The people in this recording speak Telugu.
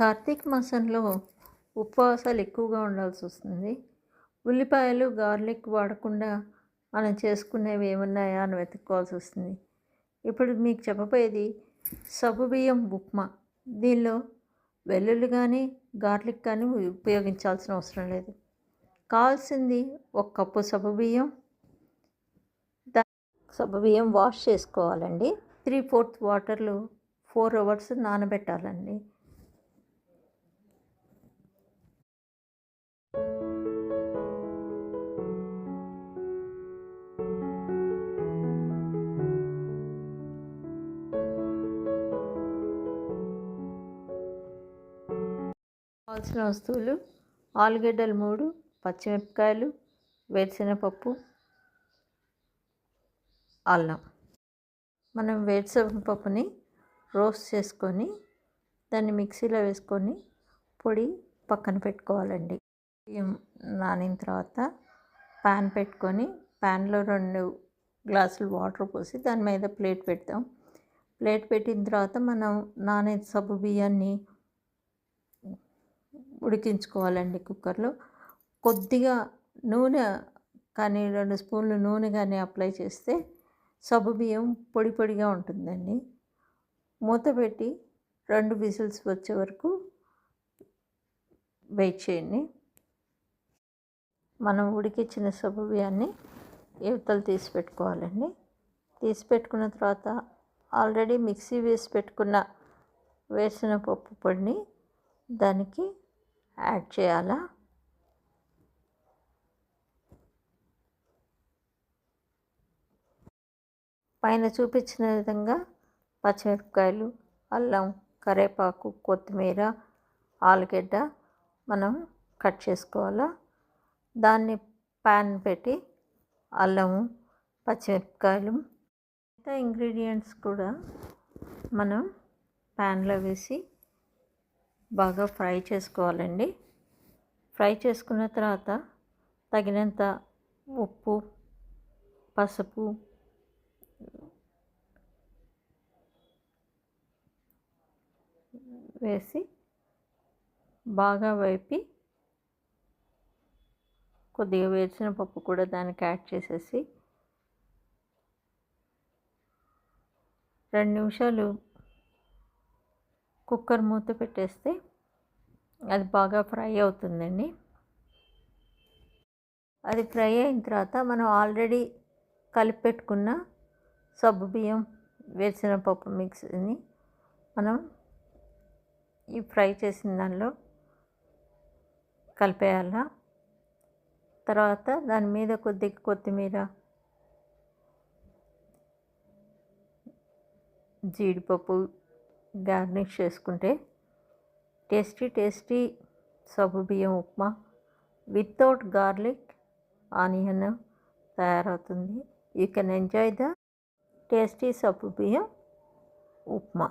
కార్తీక మాసంలో ఉపవాసాలు ఎక్కువగా ఉండాల్సి వస్తుంది. ఉల్లిపాయలు గార్లిక్ వాడకుండా మనం చేసుకునేవి ఏమున్నాయా అని వెతుక్కోవాల్సి వస్తుంది. ఇప్పుడు మీకు చెప్పబోయేది సగ్గుబియ్యం ఉప్మా. దీనిలో వెల్లుల్లి కానీ గార్లిక్ కానీ ఉపయోగించాల్సిన అవసరం లేదు. కావాల్సింది ఒక కప్పు సగ్గుబియ్యం దా సగ్గుబియ్యం వాష్ చేసుకోవాలండి. త్రీ ఫోర్త్ వాటర్లు ఫోర్ అవర్స్ నానబెట్టాలండి. కావాల్సిన వస్తువులు ఆలుగడ్డలు మూడు పచ్చిమిరపకాయలు వేరుశనగపప్పు అల్లం. మనం వేరుశనగపప్పుని రోస్ట్ చేసుకొని దాన్ని మిక్సీలో వేసుకొని పొడి పక్కన పెట్టుకోవాలండి. బియ్యం నానిన తర్వాత ప్యాన్ పెట్టుకొని ప్యాన్లో రెండు గ్లాసులు వాటర్ పోసి దాని మీద ప్లేట్ పెడతాం. ప్లేట్ పెట్టిన తర్వాత మనం నానే సబ్బు బియ్యాన్ని ఉడికించుకోవాలండి కుక్కర్లో. కొద్దిగా నూనె కానీ రెండు స్పూన్లు నూనె కానీ అప్లై చేస్తే సబ్బు బియ్యం పొడి పొడిగా ఉంటుందండి. మూత పెట్టి రెండు విజిల్స్ వచ్చే వరకు వెయిట్ చేయండి. మనం ఉడికించిన సబ్బు బియ్యాన్ని యువతలు తీసి పెట్టుకోవాలండి. తీసి పెట్టుకున్న తర్వాత ఆల్రెడీ మిక్సీ వేసి పెట్టుకున్న వేసిన పప్పు పొడిని దానికి యాడ్ చేయాలా? పైన చూపించిన విధంగా పచ్చిమిరపకాయలు అల్లం కరివేపాకు కొత్తిమీర ఆలుగడ్డ మనం కట్ చేసుకోవాలా? దాన్ని ప్యాన్ పెట్టి అల్లము పచ్చిమిరపకాయలు మిగతా ఇంగ్రీడియంట్స్ కూడా మనం ప్యాన్లో వేసి బాగా ఫ్రై చేసుకోవాలండి. ఫ్రై చేసుకున్న తర్వాత తగినంత ఉప్పు పసుపు వేసి బాగా వేపి కొద్దిగా వేసిన పప్పు కూడా దానికి యాడ్ చేసేసి రెండు నిమిషాలు కుక్కర్ మూత పెట్టేస్తే అది బాగా ఫ్రై అవుతుందండి. అది ఫ్రై అయిన తర్వాత మనం ఆల్రెడీ కలిపి పెట్టుకున్న సబ్బు బియ్యం వేసిన పప్పు మిక్స్ని మనం ఈ ఫ్రై చేసిన దానిలో కలిపేయాల. తర్వాత దాని మీద కొద్దిగా కొత్తిమీర జీడిపప్పు గార్నిష్ చేసుకుంటే టేస్టీ టేస్టీ సబ్బు బియ్యం ఉప్మా వితౌట్ గార్లిక్ ఆనియన్ తయారవుతుంది. You can enjoy the tasty సబ్బు బియ్యం ఉప్మా.